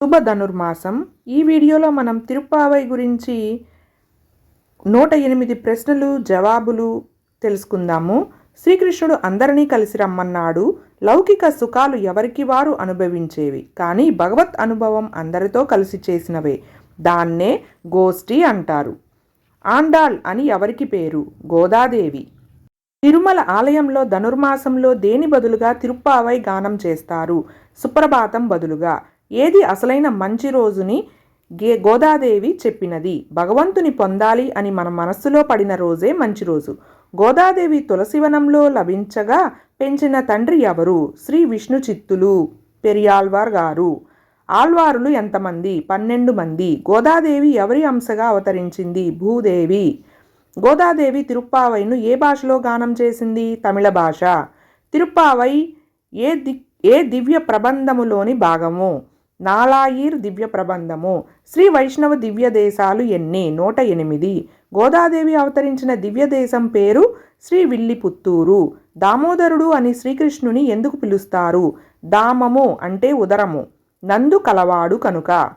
శుభ ధనుర్మాసం ఈ వీడియోలో మనం తిరుప్పావై గురించి నూట ఎనిమిది ప్రశ్నలు జవాబులు తెలుసుకుందాము. శ్రీకృష్ణుడు అందరినీ కలిసి రమ్మన్నాడు. లౌకిక సుఖాలు ఎవరికి వారు అనుభవించేవి? కానీ భగవత్ అనుభవం అందరితో కలిసి చేసినవే. దాన్నే గోష్ఠి అంటారు. ఆండాళ్ అని ఎవరికి పేరు? గోదాదేవి. తిరుమల ఆలయంలో ధనుర్మాసంలో దేని బదులుగా తిరుప్పావై గానం చేస్తారు? సుప్రభాతం బదులుగా. ఏది అసలైన మంచి రోజుని గే గోదాదేవి చెప్పినది. భగవంతుని పొందాలి అని మన మనస్సులో పడిన రోజే మంచి రోజు. గోదాదేవి తులసివనంలో లభించగా పెంచిన తండ్రి ఎవరు? శ్రీ విష్ణు చిత్తులు పెరియాల్వార్ గారు. ఆల్వారులు ఎంతమంది? పన్నెండు మంది. గోదాదేవి ఎవరి అంశగా అవతరించింది? భూదేవి. గోదాదేవి తిరుప్పావైను ఏ భాషలో గానం చేసింది? తమిళ భాష. తిరుప్పావై ఏ ది ఏ దివ్య ప్రబంధములోని భాగము. నాలాయిర్ దివ్య ప్రబంధము. శ్రీ వైష్ణవ దివ్య దేశాలు ఎన్ని? నూట ఎనిమిది. గోదాదేవి అవతరించిన దివ్య దేశం పేరు శ్రీ విల్లిపుత్తూరు. దామోదరుడు అని శ్రీకృష్ణుని ఎందుకు పిలుస్తారు? దామము అంటే ఉదరము. నందు కలవాడు కనుక.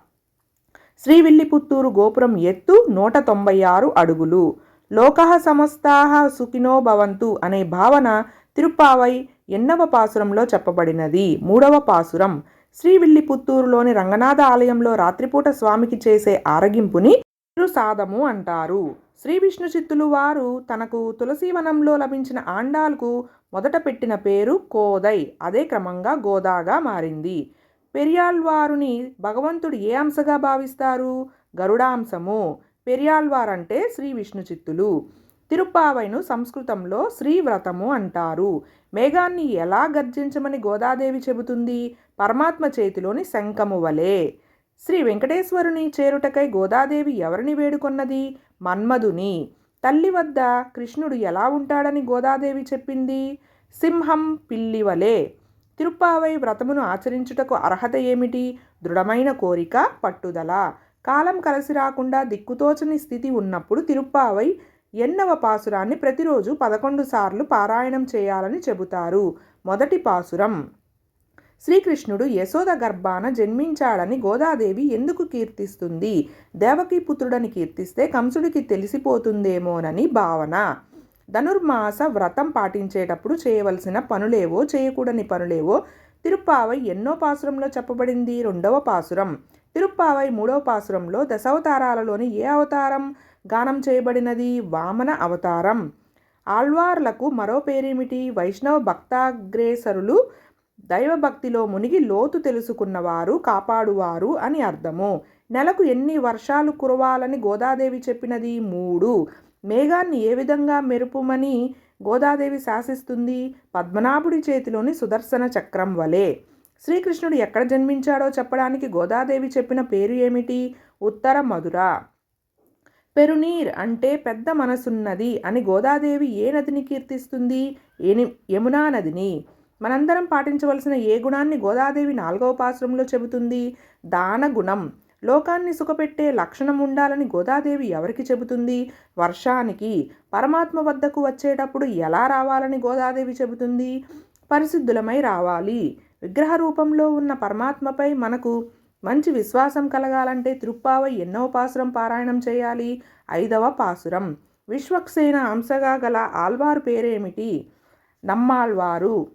శ్రీవిల్లిపుత్తూరు గోపురం ఎత్తు నూట తొంభై ఆరు అడుగులు. లోక సమస్తాహ సుఖినో భవంతు అనే భావన తిరుప్పావై ఎన్నవ పాసురంలో చెప్పబడినది. మూడవ పాసురం. శ్రీవిల్లిపుత్తూరులోని రంగనాథ ఆలయంలో రాత్రిపూట స్వామికి చేసే ఆరగింపుని తిరుసాదము అంటారు. శ్రీ విష్ణు చిత్తులు వారు తనకు తులసీవనంలో లభించిన ఆండాల్కు మొదట పెట్టిన పేరు కోదై. అదే క్రమంగా గోదాగా మారింది. పెరియాళ్వారుని భగవంతుడు ఏ అంశగా భావిస్తారు? గరుడాంశము. పెరియాళ్వారంటే శ్రీ విష్ణు చిత్తులు. తిరుప్పావైను సంస్కృతంలో శ్రీవ్రతము అంటారు. మేఘాన్ని ఎలా గర్జించమని గోదాదేవి చెబుతుంది? పరమాత్మ చేతిలోని శంఖము వలె. శ్రీ వెంకటేశ్వరుని చేరుటకై గోదాదేవి ఎవరిని వేడుకొన్నది? మన్మధుని. తల్లి వద్ద కృష్ణుడు ఎలా ఉంటాడని గోదాదేవి చెప్పింది? సింహం పిల్లి వలె. తిరుప్పావై వ్రతమును ఆచరించుటకు అర్హత ఏమిటి? దృఢమైన కోరిక పట్టుదల. కాలం కలిసి రాకుండా దిక్కుతోచని స్థితి ఉన్నప్పుడు తిరుప్పావై ఎన్నవ పాసురాన్ని ప్రతిరోజు పదకొండు సార్లు పారాయణం చేయాలని చెబుతారు. మొదటి పాసురం. శ్రీకృష్ణుడు యశోద గర్భాన జన్మించాడని గోదాదేవి ఎందుకు కీర్తిస్తుంది? దేవకీ పుత్రుడని కీర్తిస్తే కంసుడికి తెలిసిపోతుందేమోనని భావన. ధనుర్మాస వ్రతం పాటించేటప్పుడు చేయవలసిన పనులేవో చేయకూడని పనులేవో తిరుప్పావై ఎన్నో పాసురంలో చెప్పబడింది. రెండవ పాసురం. తిరుప్పావై మూడవ పాసురంలో దశావతారాలలోని ఏ అవతారం? గానం చేయబడినది వామన అవతారం. ఆళ్వార్లకు మరో పేరేమిటి? వైష్ణవ భక్తాగ్రేసరులు దైవభక్తిలో మునిగి లోతు తెలుసుకున్నవారు కాపాడువారు అని అర్థము. నెలకు ఎన్ని వర్షాలు కురవాలని గోదాదేవి చెప్పినది మూడు. మేఘాన్ని ఏ విధంగా మెరుపుమని గోదాదేవి శాసిస్తుంది? పద్మనాభుడి చేతిలోని సుదర్శన చక్రం వలె. శ్రీకృష్ణుడు ఎక్కడ జన్మించాడో చెప్పడానికి గోదాదేవి చెప్పిన పేరు ఏమిటి? ఉత్తర మధుర. పెరునీర్ అంటే పెద్ద మనసున్నది అని గోదాదేవి ఏ నదిని కీర్తిస్తుంది? ఏని యమునా నదిని. మనందరం పాటించవలసిన ఏ గుణాన్ని గోదాదేవి నాలుగవ పాశ్రంలో చెబుతుంది? దాన గుణం. లోకాన్ని సుఖపెట్టే లక్షణం ఉండాలని గోదాదేవి ఎవరికి చెబుతుంది? వర్షానికి. పరమాత్మ వద్దకు వచ్చేటప్పుడు ఎలా రావాలని గోదాదేవి చెబుతుంది? పరిశుద్ధులమై రావాలి. విగ్రహ రూపంలో ఉన్న పరమాత్మపై మనకు మంచి విశ్వాసం కలగాలంటే తిరుప్పావై ఎన్నో పాసురం పారాయణం చేయాలి. ఐదవ పాసురం. విశ్వక్సేన అంశగా గల ఆల్వారు పేరేమిటి? నమ్మాల్వారు.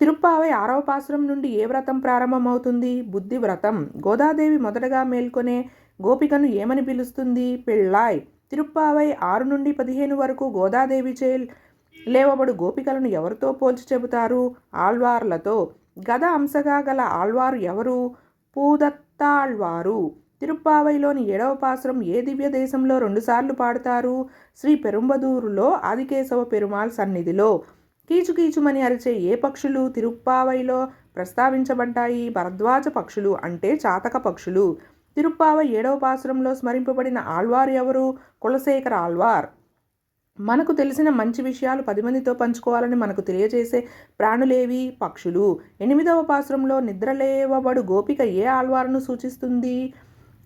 తిరుప్పావై ఆరవ పాసురం నుండి ఏ వ్రతం ప్రారంభమవుతుంది? బుద్ధి వ్రతం గోదాదేవి మొదటగా మేల్కొనే గోపికను ఏమని పిలుస్తుంది? పెళ్ళాయ్. తిరుప్పావై ఆరు నుండి పదిహేను వరకు గోదాదేవి చే లేవబడు గోపికలను ఎవరితో పోల్చి చెబుతారు? ఆళ్వార్లతో గద అంశగా గల ఆళ్వారు ఎవరు? పూదత్తాళ్వారు. తిరుప్పావైలోని ఏడవ పాసురం ఏ దివ్య దేశంలో రెండుసార్లు పాడుతారు? శ్రీ పెరుంబదూరులో ఆదికేశవ పెరుమాళ్ సన్నిధిలో. కీచుకీచుమని అరిచే ఏ పక్షులు తిరుప్పావైలో ప్రస్తావించబడ్డాయి? భరద్వాజ పక్షులు అంటే చాతక పక్షులు. తిరుప్పావై ఏడవ పాసురంలో స్మరింపబడిన ఆళ్వారు ఎవరు? కులశేఖర ఆళ్వార్. మనకు తెలిసిన మంచి విషయాలు పది మందితో పంచుకోవాలని మనకు తెలియజేసే ప్రాణులేవి పక్షులు. ఎనిమిదవ పాశ్రంలో నిద్రలేవబడు గోపిక ఏ ఆళ్వారును సూచిస్తుంది?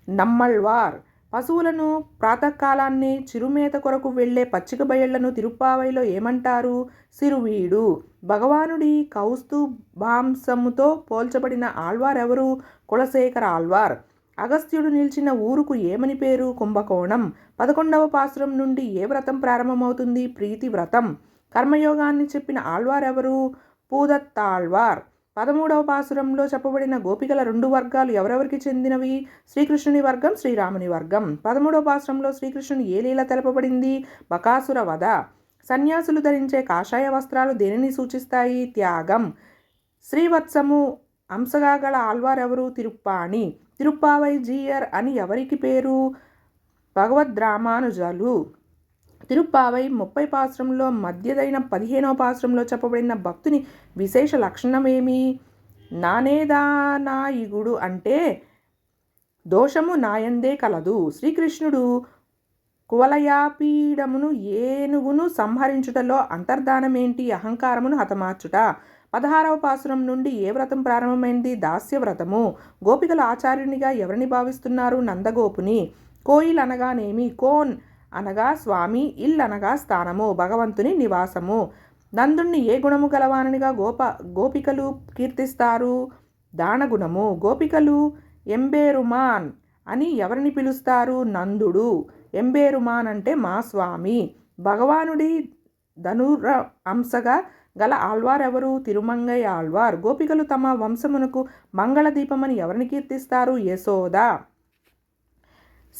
నమ్మల్వార్. పశువులను ప్రాతకాలాన్ని చిరుమేత కొరకు వెళ్ళే పచ్చిక బయళ్ళను తిరుప్పావైలో ఏమంటారు? సిరువీడు. భగవానుడి కౌస్తు భాంసముతో పోల్చబడిన ఆళ్వార్ ఎవరు కులశేఖర ఆళ్వార్. అగస్త్యుడు నిలిచిన ఊరుకు ఏమని పేరు? కుంభకోణం. పదకొండవ పాసురం నుండి ఏ వ్రతం ప్రారంభమవుతుంది? ప్రీతి వ్రతం. కర్మయోగాన్ని చెప్పిన ఆళ్వార్ ఎవరు పూదత్తాళ్వార్. పదమూడవ పాసురంలో చెప్పబడిన గోపికల రెండు వర్గాలు ఎవరెవరికి చెందినవి? శ్రీకృష్ణుని వర్గం శ్రీరాముని వర్గం. పదమూడవ పాసురంలో శ్రీకృష్ణుని ఏ లీల తెలపబడింది? బకాసుర వధ. సన్యాసులు ధరించే కాషాయ వస్త్రాలు దేనిని సూచిస్తాయి? త్యాగం. శ్రీవత్సము అంశగా గల ఆల్వారెవరు తిరుప్పాణి. తిరుప్పావై జీయర్ అని ఎవరికి పేరు? భగవద్రామానుజాలు. తిరుప్పావై ముప్పై పాశ్రంలో మధ్యదైన పదిహేనవ పాశ్రంలో చెప్పబడిన భక్తుని విశేష లక్షణమేమి? నానేదానాయిగుడు అంటే దోషము నాయందే కలదు. శ్రీకృష్ణుడు కువలయాపీడమును ఏనుగును సంహరించుటలో అంతర్ధానమేంటి? అహంకారమును హతమార్చుట. పదహారవ పాసురం నుండి ఏ వ్రతం ప్రారంభమైంది? దాస్య వ్రతము. గోపికలు ఆచార్యునిగా ఎవరిని భావిస్తున్నారు? నందగోపుని. కోయిల్ అనగానేమి? కోన్ అనగా స్వామి ఇల్ అనగా స్థానము భగవంతుని నివాసము. నందుణ్ణి ఏ గుణము గలవాననిగా గోప గోపికలు కీర్తిస్తారు? దానగుణము. గోపికలు ఎంబేరుమాన్ అని ఎవరిని పిలుస్తారు? నందుడు. ఎంబేరుమాన్ అంటే మా స్వామి. భగవానుడి ధనుర అంశగా గల ఆళ్వారెవరు? తిరుమంగయ్య ఆళ్వార్ గోపికలు తమ వంశమునకు మంగళదీపమని ఎవరిని కీర్తిస్తారు? యశోద.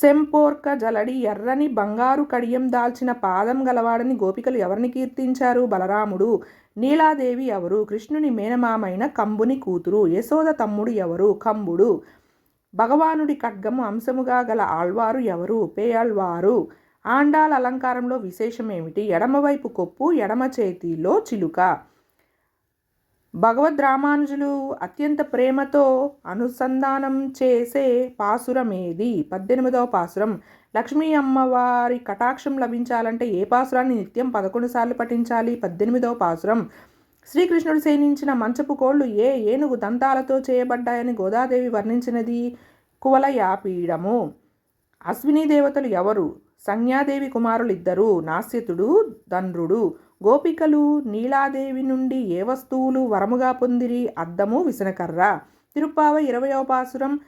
సెంపోర్క జలడి ఎర్రని బంగారు కడియం దాల్చిన పాదం గలవాడని గోపికలు ఎవరిని కీర్తించారు? బలరాముడు. నీలాదేవి ఎవరు? కృష్ణుని మేనమామైన కంబుని కూతురు. యశోద తమ్ముడు ఎవరు? కంబుడు. భగవానుడి ఖడ్గము అంశముగా గల ఆళ్వారు ఎవరు? పేయాళ్వారు. ఆండాల అలంకారంలో విశేషమేమిటి? ఎడమవైపు కొప్పు ఎడమ చేతిలో చిలుక. భగవద్ రామానుజులు అత్యంత ప్రేమతో అనుసంధానం చేసే పాసురమేది? పద్దెనిమిదవ పాసురం. లక్ష్మీ అమ్మవారి కటాక్షం లభించాలంటే ఏ పాసురాన్ని నిత్యం పదకొండు సార్లు పఠించాలి? పద్దెనిమిదవ పాసురం. శ్రీకృష్ణుడు సేనించిన మంచపు కోళ్ళు ఏ ఏనుగు దంతాలతో చేయబడ్డాయని గోదాదేవి వర్ణించినది? కువలయాపీడము. అశ్విని దేవతలు ఎవరు? సంజ్ఞాదేవి కుమారులిద్దరూ నాస్యతుడు దండ్రుడు గోపికలు నీలాదేవి నుండి ఏ వస్తువులు వరముగా పొందిరి అద్దము విసనకర్ర. తిరుప్పావ ఇరవయోపాసురం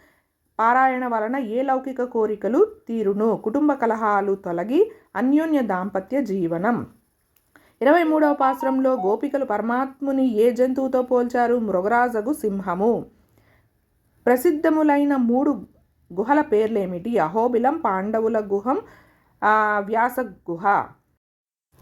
పారాయణ వలన ఏ లౌకిక కోరికలు తీరును? కుటుంబ కలహాలు తొలగి అన్యోన్య దాంపత్య జీవనం. ఇరవై మూడవ పాశ్రంలో గోపికలు పరమాత్ముని ఏ జంతువుతో పోల్చారు? మృగరాజగు సింహము. ప్రసిద్ధములైన మూడు గుహల పేర్లేమిటి? అహోబిలం పాండవుల గుహం వ్యాస గుహ.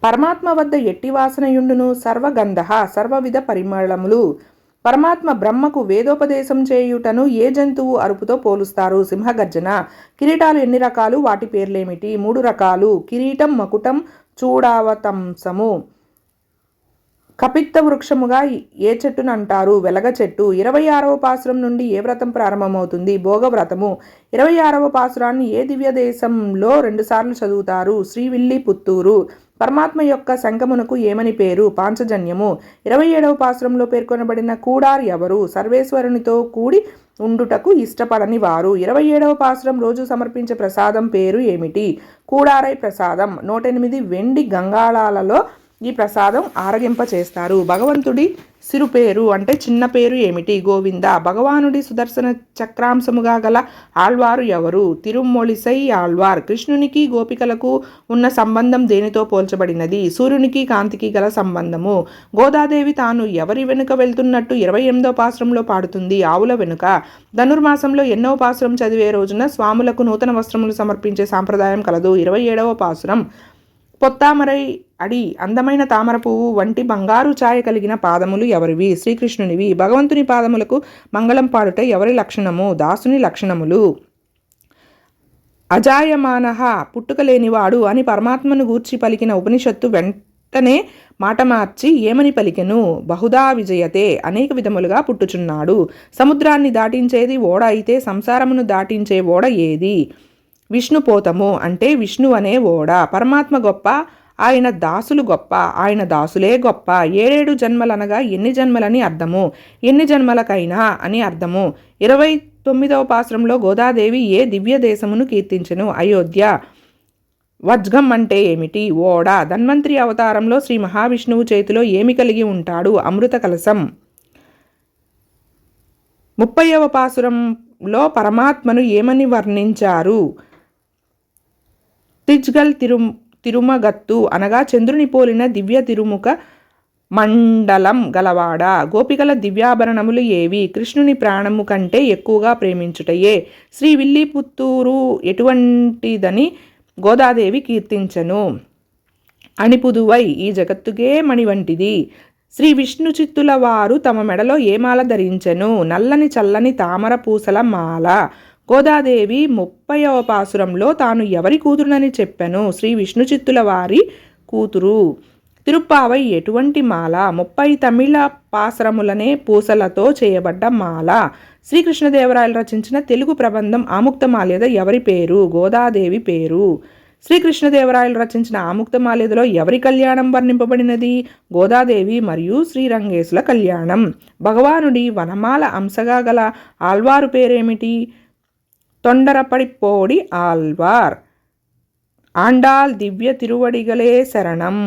పరమాత్మ వద్ద ఎట్టి వాసనయుండును? సర్వగంధ సర్వవిధ పరిమళములు. పరమాత్మ బ్రహ్మకు వేదోపదేశం చేయుటను ఏ జంతువు అరుపుతో పోలుస్తారు? సింహగర్జన. కిరీటాలు ఎన్ని రకాలు? వాటి పేర్లేమిటి? మూడు రకాలు. కిరీటం మకుటం చూడావతంసము. కపిత్త వృక్షముగా ఏ చెట్టును అంటారు? వెలగ చెట్టు. ఇరవై ఆరవ పాసురం నుండి ఏ వ్రతం ప్రారంభమవుతుంది? భోగ వ్రతము. ఇరవై ఆరవ పాసురాన్ని ఏ దివ్య దేశంలో రెండుసార్లు చదువుతారు? శ్రీవిల్లి పుత్తూరు. పరమాత్మ యొక్క సంగమునకు ఏమని పేరు? పాంచజన్యము. ఇరవై ఏడవ పాసురంలో పేర్కొనబడిన కూడార్ ఎవరు? సర్వేశ్వరునితో కూడి ఉండుటకు ఇష్టపడని వారు. ఇరవై ఏడవ పాసురం రోజు సమర్పించే ప్రసాదం పేరు ఏమిటి? కూడారై ప్రసాదం. నూట ఎనిమిది వెండి గంగాళాలలో ఈ ప్రసాదం ఆరగింప చేస్తారు భగవంతుడి సిరు పేరు అంటే చిన్న పేరు ఏమిటి? గోవింద. భగవానుడి సుదర్శన చక్రాంశముగా గల ఆళ్వారు ఎవరు? తిరుమొళిసై ఆళ్వార్. కృష్ణునికి గోపికలకు ఉన్న సంబంధం దేనితో పోల్చబడినది? సూర్యునికి కాంతికి గల సంబంధము. గోదాదేవి తాను ఎవరి వెనుక వెళ్తున్నట్టు ఇరవై ఎనిమిదో పాశ్రంలో పాడుతుంది. ఆవుల వెనుక. ధనుర్మాసంలో ఎన్నో పాశ్రం చదివే రోజున స్వాములకు నూతన వస్త్రములు సమర్పించే సాంప్రదాయం కలదు. ఇరవై ఏడవ పాసురం పొత్తామరై అడి అందమైన తామర పువ్వు వంటి బంగారు ఛాయ కలిగిన పాదములు ఎవరివి? శ్రీకృష్ణునివి. భగవంతుని పాదములకు మంగళం పాడుట ఎవరి లక్షణము? దాసుని లక్షణములు. అజాయమాన పుట్టుక లేనివాడు అని పరమాత్మను గూర్చి పలికిన ఉపనిషత్తు వెంటనే మాట మార్చి ఏమని పలికెను? బహుదా విజయతే. అనేక విధములుగా పుట్టుచున్నాడు. సముద్రాన్ని దాటించేది ఓడ అయితే సంసారమును దాటించే ఓడ ఏది? విష్ణుపోతము అంటే విష్ణు అనే ఓడ. పరమాత్మ గొప్ప ఆయన దాసులు గొప్ప ఆయన దాసులే గొప్ప. ఏడేడు జన్మలనగా ఎన్ని జన్మలని అర్థము? ఎన్ని జన్మలకైనా అని అర్థము. ఇరవై తొమ్మిదవ పాశ్రంలో గోదాదేవి ఏ దివ్య దేశమును కీర్తించను? అయోధ్య. వజ్గం అంటే ఏమిటి? ఓడ. ధన్వంతరి అవతారంలో శ్రీ మహావిష్ణువు చేతిలో ఏమి కలిగి ఉంటాడు? అమృత కలసం ముప్పైవ పాసురంలో పరమాత్మను ఏమని వర్ణించారు? తిజ్గల్ తిరు తిరుమగత్తు అనగా చంద్రుని పోలిన దివ్య తిరుముఖ మండలం గలవాడ. గోపికల దివ్యాభరణములు ఏవి? కృష్ణుని ప్రాణము కంటే ఎక్కువగా ప్రేమించుటయే. శ్రీ విల్లిపుత్తూరు ఎటువంటిదని గోదాదేవి కీర్తించను. అణిపుదువై ఈ జగత్తుకే మణి వంటిది శ్రీ విష్ణు చిత్తుల వారు తమ మెడలో ఏ మాల ధరించెను? నల్లని చల్లని తామర పూసల మాల. గోదాదేవి ముప్పైవ పాసురంలో తాను ఎవరి కూతురునని చెప్పాను? శ్రీ విష్ణు చిత్తుల వారి కూతురు. తిరుప్పావై ఎటువంటి మాల? ముప్పై తమిళ పాసరములనే పూసలతో చేయబడ్డ మాల. శ్రీకృష్ణదేవరాయలు రచించిన తెలుగు ప్రబంధం ఆముక్తమాల్యద ఎవరి పేరు? గోదాదేవి పేరు. శ్రీకృష్ణదేవరాయలు రచించిన ఆముక్తమాల్యదలో ఎవరి కళ్యాణం వర్ణింపబడినది? గోదాదేవి మరియు శ్రీరంగేశుల కళ్యాణం. భగవానుడి వనమాల అంశగా గల ఆల్వారు పేరేమిటి? తొండరపడిపోడి ఆల్వార్ ఆండాల్ దివ్య తిరువడిగలే శరణం